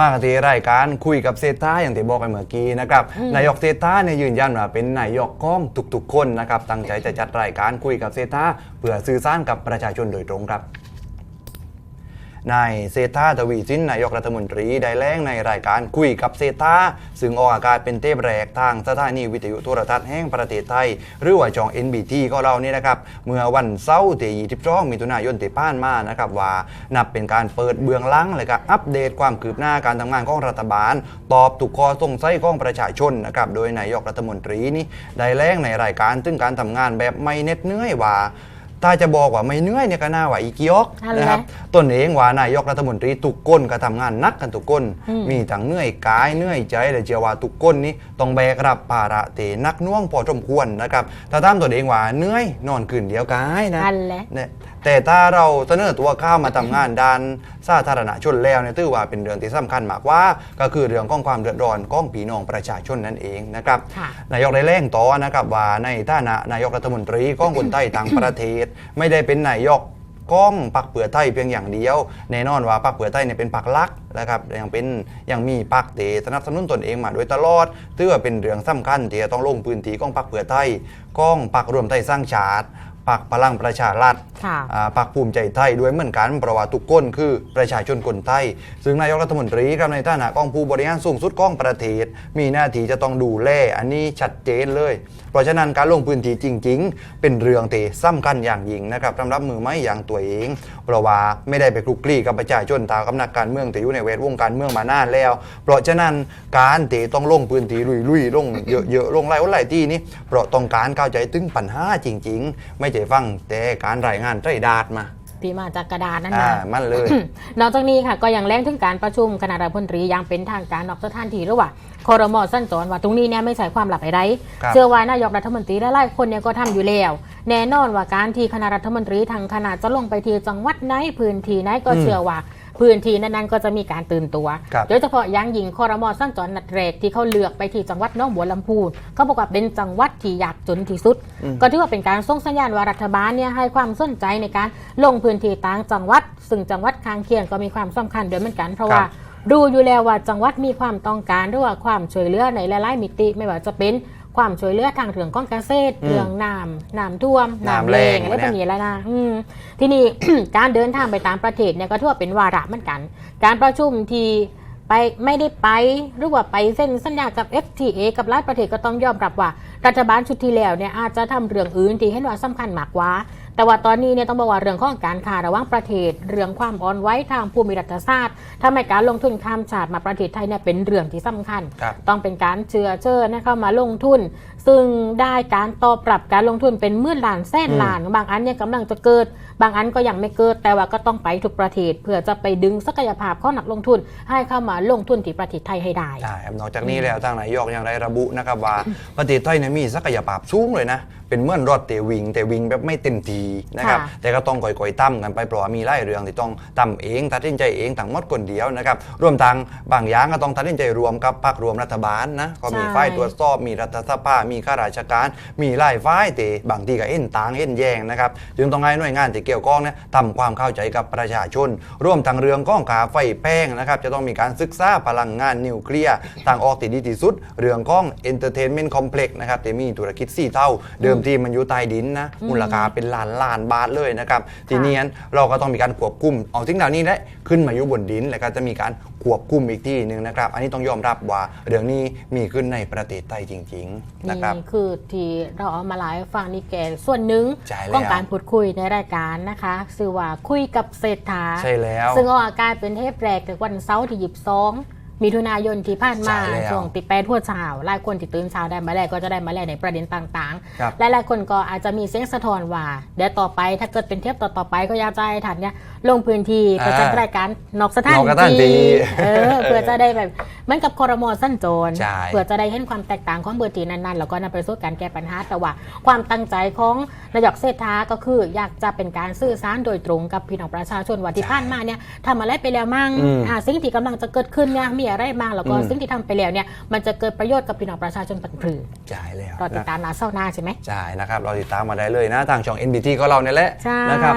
มากันที่รายการคุยกับเซต้าอย่างที่บอกไปเมื่อกี้นะครับนายกเซต้าเนี่ยยืนยันว่าเป็นนายกของทุกๆ คนนะครับตั้งใจจะจัดรายการคุยกับเซต้าเพื่อสื่อสารกับประชาชนโดยตรงครับ นายเซธาทวีสินนายกรัฐมนตรีได้แล้งในรายการคุยกับเซธาซึ่งออกอากาศเป็นเทปแรกทางสถานีวิทยุโทรทัศน์แห่งประเทศไทย หรือว่าจอง NBT ของเรานี่นะครับ เมื่อวันเสาร์ที่22มิถุนายนที่ผ่านมานะครับว่านับเป็นการเปิดเบื้องหลังเลยก็อัปเดตความคืบหน้าการทำงานของรัฐบาล ตอบถูกข้อสงสัยของประชาชนนะครับโดยนายกรัฐมนตรีนี่ได้แล้งในรายการถึงการทำงานแบบไม่เน็ดเหนื่อยว่า ถ้าจะบอกว่าไม่เหนื่อยเนี่ยก็น่าว่าอีกยอกนั่นแหละนะครับตนเองว่านายกรัฐมนตรีทุกคนก็ทำงานหนักกันทุกคนอืมมีทั้งเหนื่อยกายเหนื่อยใจแต่เชื่อว่าทุกคนนี้ต้องแบกรับภาระเตหนักหน่วงพอสมควรนะครับถ้าตามตนเองว่าเหนื่อยนอนคืนเดียวกายนะนั่นแหละเนี่ยแต่ถ้าเราเสนอตัวเข้ามาทำงานด้าน สาธารณชนแล้วเนี่ยถือว่าเป็นเรื่องที่สำคัญมากกว่า ก็คือเรื่องของความเดือดร้อนของพี่น้องประชาชนนั่นเองนะครับค่ะนายกได้แรงต่อนะครับว่าในฐานะนายกรัฐมนตรีของคนไทยต่างประเทศ ไม่ได้เป็นนายกก้องปักเปือไทยเพียงอย่างเดียว แน่นอนว่าปักเปือไทยเนี่ยเป็นปักหลักนะครับยังเป็นยังมีปักเตสนับสนุนตนเองมาโดยตลอดถือว่าเป็นเรื่องสำคัญที่จะต้องลงพื้นที่ของปักเปือไทยก้องปักรวมไทยสร้างชาติ ปักพลังประชารัฐค่ะอ่าพรรคภูมิใจไทยด้วยเหมือนกันเพราะว่าทุกคนคือประชาชนคนไทย ซึ่งนายกรัฐมนตรีครับในฐานะกองผู้บริหารสูงสุดของประเทศ มีหน้าที่จะต้องดูแลอันนี้ชัดเจนเลย เพราะฉะนั้นการลงพื้นที่จริง ๆ เป็นเรื่องที่สำคัญอย่างยิ่งนะครับสำหรับมือไม้อย่างตัวเอง เพราะว่าไม่ได้ไปคลุกคลีกับประชาชนตามกำนักการเมืองแต่อยู่ในเวทวงการเมืองมานานแล้ว เพราะฉะนั้นการที่ต้องลงพื้นที่ลุยๆลงเยอะๆลงหลายวันหลายที่นี้เพราะต้องการเข้าใจถึงปัญหาจริง ๆ ไม่ใช่ฟังแต่การรายงานใจดาดมาที่มาจากกระดาษนั่นอ่านะมันเลย นอกจากนี้ค่ะก็ยังแล้งถึงการประชุมคณะรัฐมนตรีอย่างเป็นทางการนอกสถานที่ระหว่างคอรมอสั้นจรว่าตรงนี้เนี่ยไม่ใส่ความลับอะไรครับเชื่อว่านายกรัฐมนตรีและหลายคนเนี่ยก็ทำอยู่แล้ว แน่นอนว่าการที่คณะรัฐมนตรีทางคณะจะลงไปที่จังหวัดไหนพื้นที่ไหนก็อืมเชื่อว่า พื้นที่นั้นๆก็จะมีการตื่นตัวครับโดยเฉพาะอยังยิงคอรมอสั้นจรนัดแรกที่เขาเลือกไปที่จังหวัดหน้องบัวลำพูเขาบอกว่าเป็นจังหวัดที่ยากจนที่สุดอืมก็ถือว่าเป็นการส่งสัญญาณว่ารัฐบาลเนี่ยให้ความสนใจในการลงพื้นที่ต่างจังหวัด ซึ่งจังหวัดข้างเคียงก็มีความสำคัญด้วยเหมือนกันเพราะว่าดูอยู่แล้วว่าจังหวัดมีความต้องการหรือว่าความช่วยเหลือในหลายๆมิติไม่ว่าจะเป็น ความช่วยเหลือทางเรื่องของเกษตรอืมเรื่องน้ำน้ำท่วมน้ำน้ำแล้แรงงอะไรเนี่ยแบบนี้แล้วนะอืมทีนี้ การเดินทางไปตามประเทศเนี่ยก็ถือว่าเป็นวาระเหมือนกัน การประชุมที่ไปไม่ได้ไปหรือว่าไปเส้นสัญญากับ FTA กับหลายประเทศก็ต้องยอมรับว่า รัฐบาลชุดที่แล้วเนี่ยอาจจะทำเรื่องอื่นที่เห็นว่าสำคัญมากกว่า แต่ว่าตอนนี้เนี่ยต้องบอกว่าเรื่องของการค้าระหว่างประเทศ เรื่องความอ่อนไหวทางภูมิรัฐศาสตร์ทำให้การลงทุนข้ามชาติมาประเทศไทยเนี่ยเป็นเรื่องที่สำคัญครับต้องเป็นการเชื่อเชิญนะเข้ามาลงทุน ซึ่งได้การตอบรับการลงทุนเป็นหมื่นล้านแสนล้าน บางอันเนี่ยกำลังจะเกิด บางอันก็ยังไม่เกิด แต่ว่าก็ต้องไปทุกประเทศ เพื่อจะไปดึงศักยภาพของนักลงทุน ให้เข้ามาลงทุนที่ประเทศไทยให้ได้ใช่ครับนอกจากนี้แล้วทางนายกยังได้ระบุนะครับว่าประเทศไทยเนี่ยมีศักยภาพสูงเลยนะเป็นเหมื่อนรถเตวิงแต่วิ่งแบบไม่เต็มทีนะครับค่ะแต่ก็ต้องก่อยๆตั้มกันไปเพราะว่ามีไล่เรื่องที่ต้องตั้มเองตัดสินใจเองทั้งหมดคนเดียวนะครับรวมทั้งบางอย่างก็ต้องตัดสินใจรวมกับพรรครวมรัฐบาลนะก็มีใช่ฝ่ายตรวจสอบมีรัฐสภามีข้าราชการ มีไล่ฝ่ายแต่บางทีก็เอ็นต่างเอ็นแยงนะครับจึงต้องให้หน่วยงานที่เกี่ยวข้องเนี่ยทำความเข้าใจกับประชาชน ร่วมทั้งเรื่องก้องขาไฟแป้งนะครับจะต้องมีการศึกษาพลังงานนิวเคลียร์ทางออกที่ดีที่สุด เรื่องก้อง Entertainment Complex นะครับที่มีธุรกิจสี่เท่า เดิมทีมันอยู่ใต้ดินนะมูลค่าเป็นล้านล้านบาทเลยนะครับทีนี้เราก็ต้องมีการควบคุมเอาสิ่งเหล่านี้ได้ขึ้นมาอยู่บนดิน แล้วก็จะมีการควบคุมอีกที่หนึ่งนะครับ อันนี้ต้องยอมรับว่าเรื่องนี้มีขึ้นในประเทศไทยจริง ๆ นะครับนี่คือที่เราเอามาไลฟ์ให้ฟังนี่แกส่วนหนึ่งใช่แล้วของการพูดคุยในรายการนะคะชื่อว่าคุยกับเศรษฐาใช่แล้ว ซึ่งออกอากาศเป็นเทปแรกในวันเสาร์ที่หยิบซอง มิถุนายนที่ผ่านมาใช่แล้วช่วงติดแปดทั่วเช้าหลายคนที่ตื่นเช้าได้มาแล้วก็จะได้มาแล้วในประเด็นต่างครับ ๆ และหลายคนก็อาจจะมีเสียงสะท้อนว่าเดี๋ยวต่อไปถ้าเกิดเป็นเทปต่อๆไปก็อยากจะให้ทันเนี่ยลงพื้นที่ไปจัดรายการนอกสถานนอกสถานที่ ที่เออเพื่อจะได้แบบ เหมือนกับคอรมอสั้นโจรใช่ เพื่อจะได้เห็นความแตกต่างของเบอร์ตีนั้นๆ แล้วก็นำไปสู่การแก้ปัญหาแต่ว่า ความตั้งใจของนายกเศรษฐาก็คืออยากจะเป็นการสื่อสารโดยตรงกับพี่น้องประชาชนว่าที่ผ่านมาเนี่ยทำอะไรไปแล้วมั่งอืมอ่าสิ่งที่กำลังจะเกิดขึ้นเนี่ยมีอะไรบ้างแล้วก็อืม สิ่งที่ทำไปแล้วเนี่ยมันจะเกิดประโยชน์กับพี่น้องประชาชนปันผือใช่แล้วรอติดนะตามนาเศร้าหน้าใช่ไหม ใช่นะครับเราติดตามมาได้เลยนะทางช่อง NBT ของเราเนี่ยแหละใช่ นะครับ